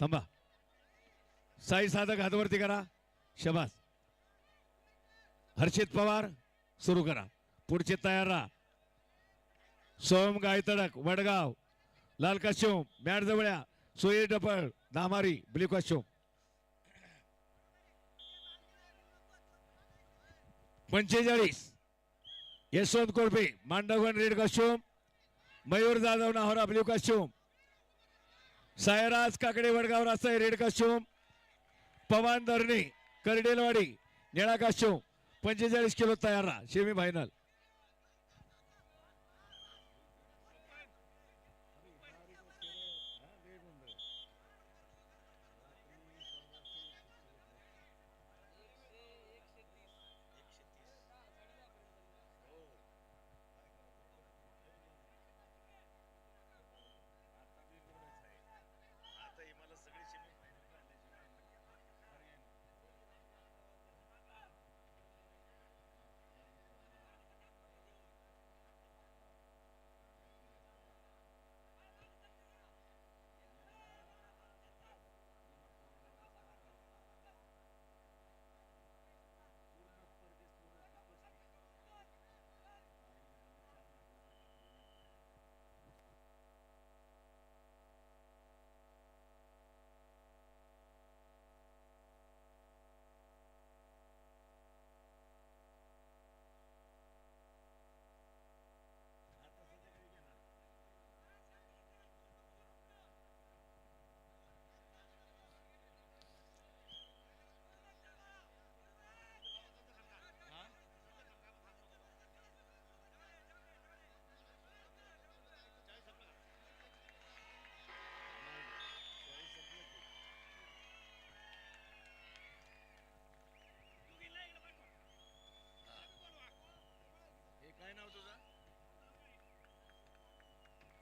थांबा. साई साधक हातवरती करा. शबास. हर्षित पवार सुरू करा. पुढचे तयार राहा. सोम गायतडक वडगाव. लाल काश्योम मॅट जवळ्या. सोयी डपळ दामारी ब्ल्यू काश्योम. पंचेचाळीस. यशवंत कोळपे मांडवगण रेड काश्योम. मयूर जाधव नाहोरा ब्ल्यू काश्योम. सायराज काकडे वडगाव रास्ताय रेड काश्योम पवान धरणे करडेलवाडी निळा काश्योम पंचेचाळीस किलो तयार राहा. Semi final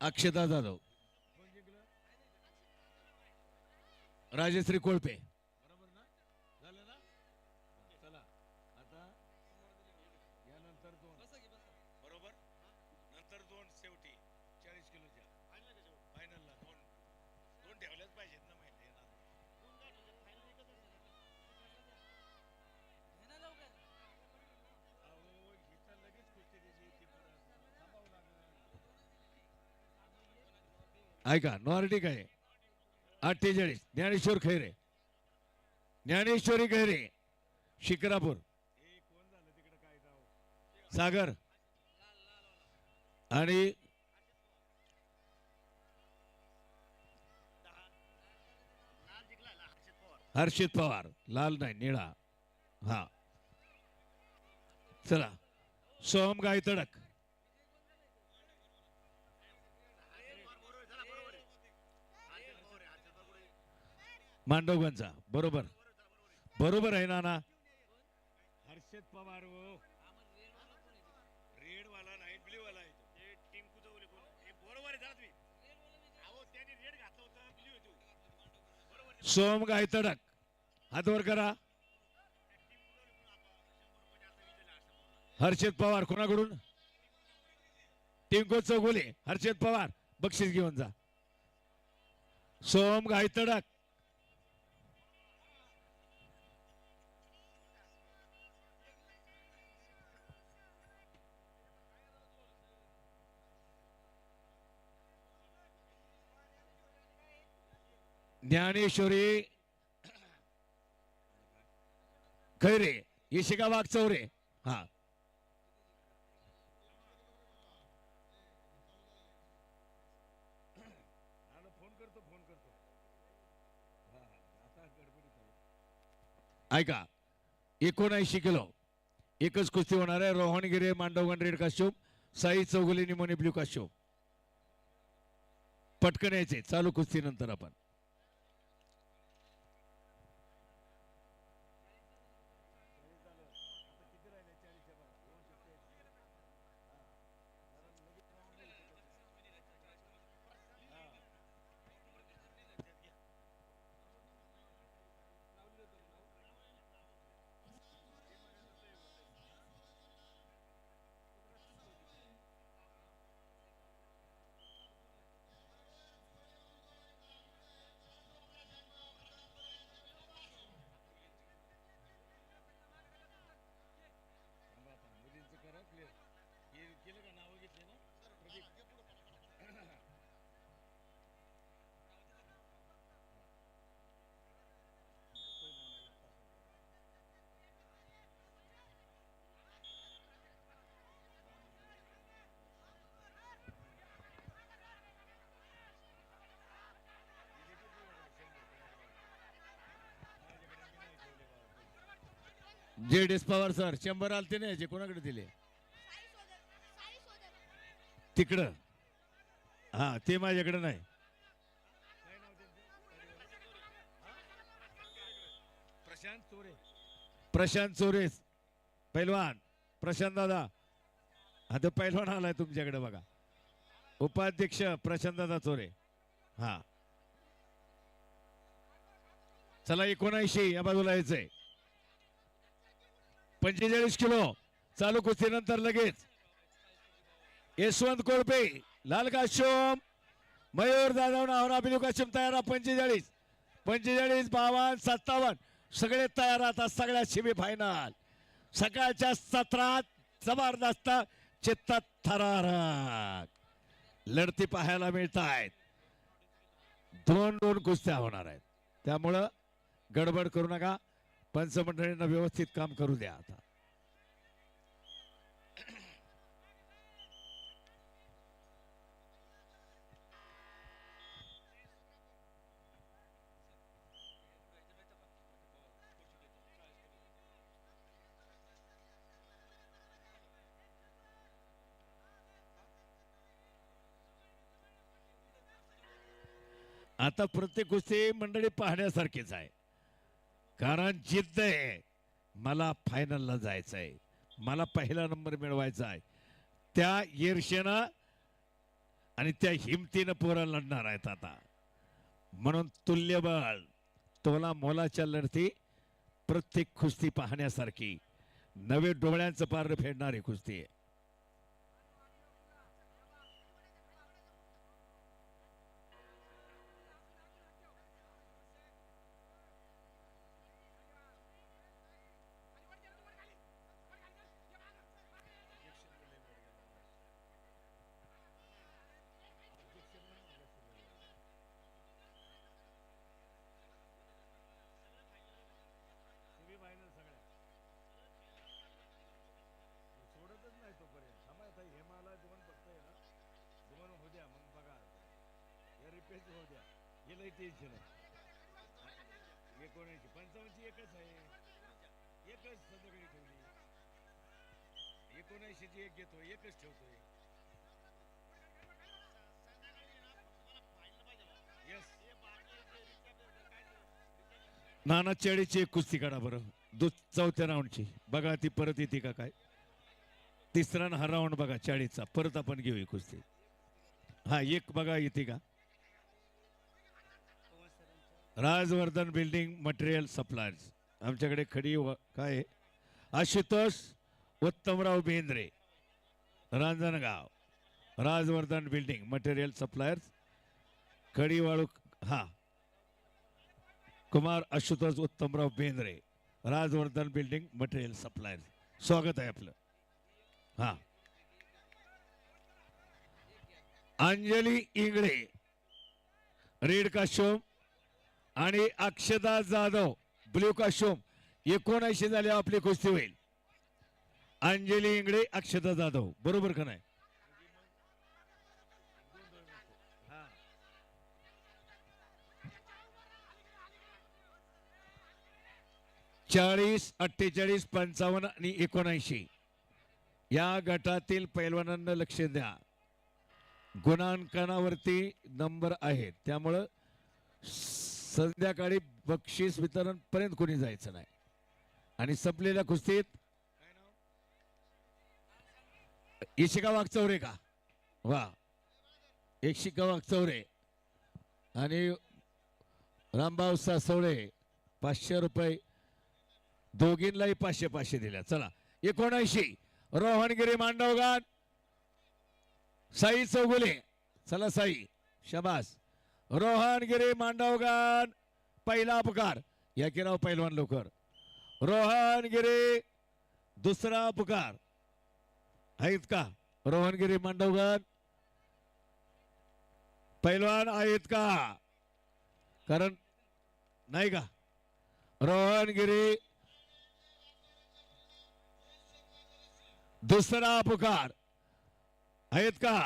Akshata Jadhav. Rajshri Kolpe बरोबर नंतर दोन शेवटी चाळीस किलोच्या फायनलला दोन दोन ठेवल्याच पाहिजेत ना माहिती ऐका नॉर्डिक काय अठ्ठेचाळीस. ज्ञानेश्वर खैरे. ज्ञानेश्वरी खैरे. शिकरापूर सागर. आणि हर्षित पवार. लाल नाही निळा. हा. चला. सोहम गायतडक. मांडवगंजचा बरोबर. बरोबर आहे ना ना हर्षद पवार हो. रेड वाला नाही ब्ल्यू वाला आहे तो. सोम गायतडक हात वर करा. हर्षद पवार कोणाकडून? टिंको चौगुले हर्षद पवार बक्षीस घेऊन जा. सोम गायतडक ज्ञानेश्वरी खैरे येशिका वाघ चौरे. हा. ऐका एकोणऐंशी किलो. एकच कुस्ती होणार आहे रोहन गिरे मांडवगण रेड काश्यूम साई चौगुले निमोनी ब्ल्यू काश्यूम पटकन यायचे चालू कुस्ती नंतर आपण. जे एस पवार सर शंभर आलते नाही याचे कोणाकडे दिले? तिकडं. हा ते माझ्याकडे नाही. प्रशांत चोरे. प्रशांत चोरे पैलवान. प्रशांत दादा. हा तो पैलवान आलाय तुमच्याकडे बघा. उपाध्यक्ष प्रशांत दादा चोरे. हा. चला एकोणऐंशी या बाजूला यायचंय. पंचेचाळीस किलो. चालू कुस्तीनंतर लगेच. यशवंत कोळपे लाल काश्यम मयूर जाधव नावरा बिलू काश्यम तयार पंचेचाळीस. पंचेचाळीस बावन्न सत्तावन्न. सगळे तयार आता सगळ्या सेमी फायनल सकाळच्या सत्रात जबरदस्त चित्तात थरारक. लढती पाहायला मिळत आहेत दोन दोन कुस्त्या होणार आहेत. त्यामुळं गडबड करू नका. पंचमंडळींना व्यवस्थित काम करू द्या आता. आता प्रत्येक गोष्टी मंडळी पाहण्यासारखीच आहे. कारण जिद्द आहे. मला फायनलला जायचं आहे मला पहिला नंबर मिळवायचा आहे त्या ईर्षेनं आणि त्या हिमतीनं पोरं लढणार आहेत आता. म्हणून तुल्यबळ तोला मोलाच्या लढती प्रत्येक कुस्ती पाहण्यासारखी. नवे डोळ्यांचं पार फेडणारी कुस्ती आहे सोडतच नाही तोपर्यंत थांबा आता हे मला दोन बघतोय ना दोन होऊ द्या मग बघा एकच रिपेअर होऊ द्या. हे लई टेन्शन आहे. एकोणऐंशी पंचावन्नची एकच आहे. एकच संध्याकाळी ठेवली. एकोणऐंशीची एक घेतो एकच ठेवतोय. नाना चेडीची एक कुस्ती काढा बरं. दु चौथ्या राऊंडची बघा ती परत येते का काय? तिसरा न हा राऊंड बघा चाळीसचा. परत आपण घेऊ कुस्ती. हा एक बघा येते का? Rajvardhan building material suppliers. आमच्याकडे खडी व- काय आहे? Ashutosh Uttamrao Bendre Ranjangaon. Rajvardhan building material suppliers. खडी वाळू हा. Kumar Ashutosh Uttamrao Bendre Rajvardhan building material suppliers. स्वागत आहे आपलं. हा. अंजली इंगळे रेड काश्यम आणि अक्षदा जाधव ब्ल्यू काशोम एकोणऐंशी झाले आपली कुस्ती होईल. अंजली इंगडे अक्षदा जाधव बरोबर का नाही? चाळीस अठ्ठेचाळीस पंचावन्न आणि एकोणऐंशी. या गटातील पैलवानांना लक्ष द्या. गुणांकनावरती नंबर आहेत. त्यामुळं संध्याकाळी बक्षीस वितरण पर्यंत कोणी जायचं नाही. आणि संपलेल्या कुस्तीत इशिका वाघचौरे का? वा. एकशिका वाघचौरे. आणि रामभाऊ सासवळे पाचशे रुपये. दोघींनाही पाचशे पाचशे दिल्या. चला एकोणऐंशी. रोहनगिरी मांडवगान. साई चौगुले. चला साई. शबास. रोहनगिरी मांडवगान पहिला पुकार या की पैलवान लवकर. रोहनगिरी दुसरा पुकार आहेत का रोहनगिरी मांडवगण पैलवान आहेत का कारण नाही का? रोहनगिरी दुसरा पुकार आहेत का